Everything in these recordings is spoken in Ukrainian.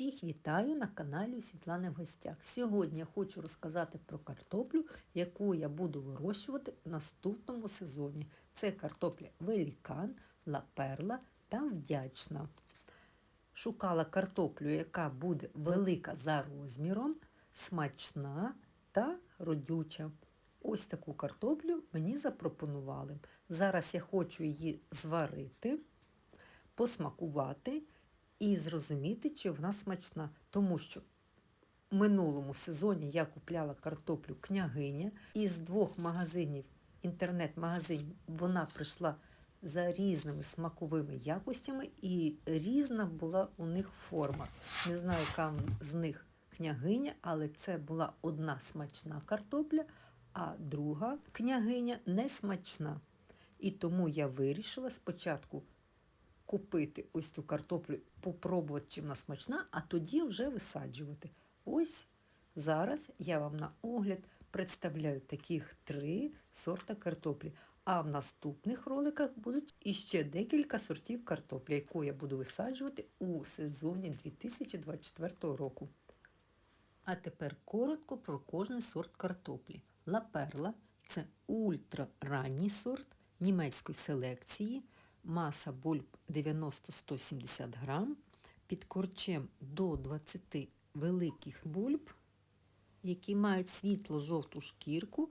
Всіх вітаю на каналі Світлани в гостях. Сьогодні я хочу розказати про картоплю, яку я буду вирощувати в наступному сезоні. Це картопля Велікан, Лаперла та Вдячна. Шукала картоплю, яка буде велика за розміром, смачна та родюча. Ось таку картоплю мені запропонували. Зараз я хочу її зварити, посмакувати і зрозуміти, чи вона смачна. Тому що в минулому сезоні я купляла картоплю княгиня із двох магазинів, інтернет-магазинів, вона прийшла за різними смаковими якостями і різна була у них форма. Не знаю, яка з них княгиня, але це була одна смачна картопля, а друга княгиня не смачна. І тому я вирішила спочатку купити ось цю картоплю, попробувати, чи вона смачна, а тоді вже висаджувати. Ось зараз я вам на огляд представляю таких три сорта картоплі. А в наступних роликах будуть іще декілька сортів картоплі, яку я буду висаджувати у сезоні 2024 року. А тепер коротко про кожний сорт картоплі. Лаперла це ультраранній сорт німецької селекції, маса бульб 90-170 грам, під корчем до 20 великих бульб, які мають світло-жовту шкірку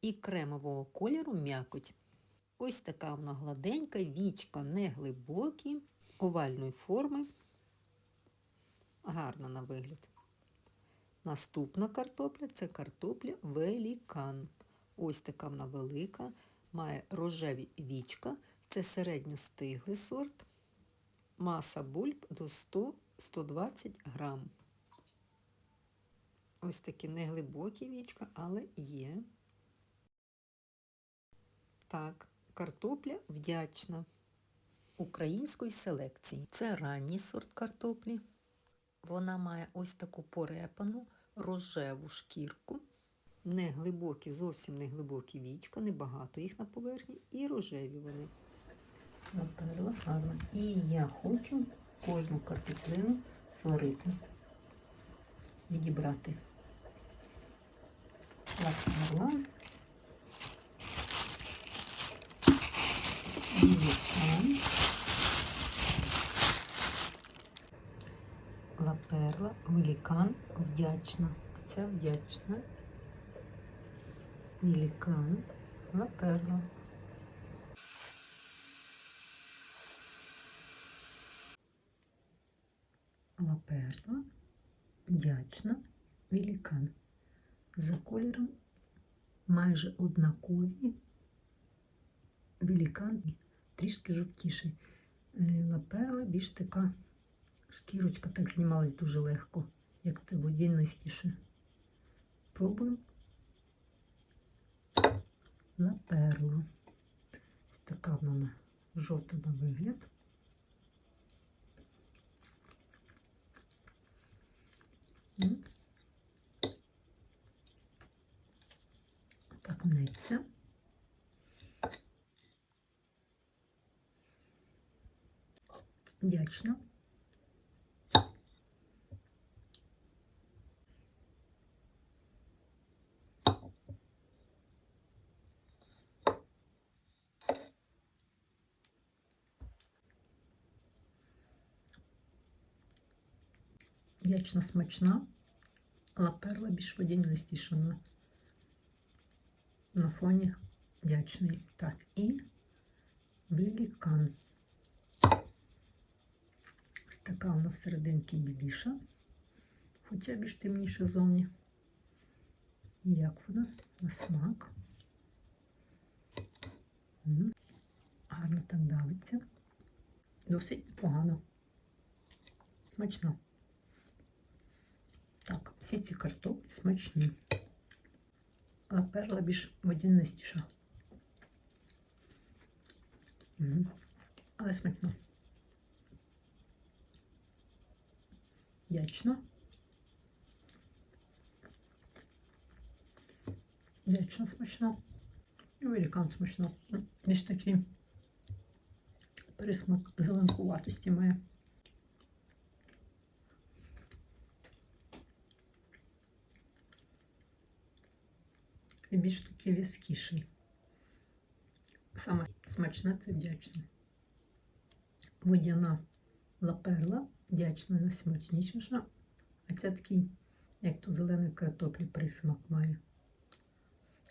і кремового кольору м'якоть. Ось така вона гладенька, вічка не глибокі, овальної форми. Гарна на вигляд. Наступна картопля це картопля велікан. Ось така вона велика, має рожеві вічка, це середньостиглий сорт, маса бульб до 100-120 грам. Ось такі неглибокі вічка, але є. Так, картопля вдячна. Української селекції. Це ранній сорт картоплі. Вона має ось таку порепану рожеву шкірку. Не глибокі, зовсім не глибокі вічка, небагато їх на поверхні, і рожеві вони. Наперла гарно. І я хочу кожну картоплину сварити, відібрати. Наперла. Великан. Лаперла, великан, вдячна. Оця вдячна. Великан, лаперла. Лаперла, вдячна, великан. За кольором майже однакові. Великан трішки жовтіший. Лаперла більш така шкірочка так знімалась дуже легко, як те водянистіше. Пробуємо лаперлу. Ось така вона жовта на вигляд. Так мнеться. Вдячна. Вдячна смачна, лаперла більш водянистіша на, на фоні вдячний. Так, і. Ось така вона всерединки біліша, хоча більш темніша зовні. Як вона на смак. Гарно так давиться. Досить непогано. Смачно. Всі ці картоплі смачні. А перла більш водянистіша. Але смачно. Вдячна. Вдячна смачно. І великан смачно. Більш такий присмак зеленкуватості має. І більш такий в'язкіший. Саме смачне це вдячне. Водяна лаперла, вдячна найсмачніша, а це такий, як то зеленої картоплі присмак має.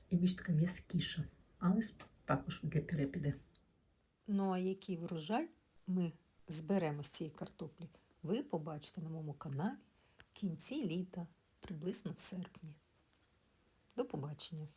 І більш така в'язкіша, але також для пюре. Ну а який врожай ми зберемо з цієї картоплі, ви побачите на моєму каналі в кінці літа, приблизно в серпні. До побачення!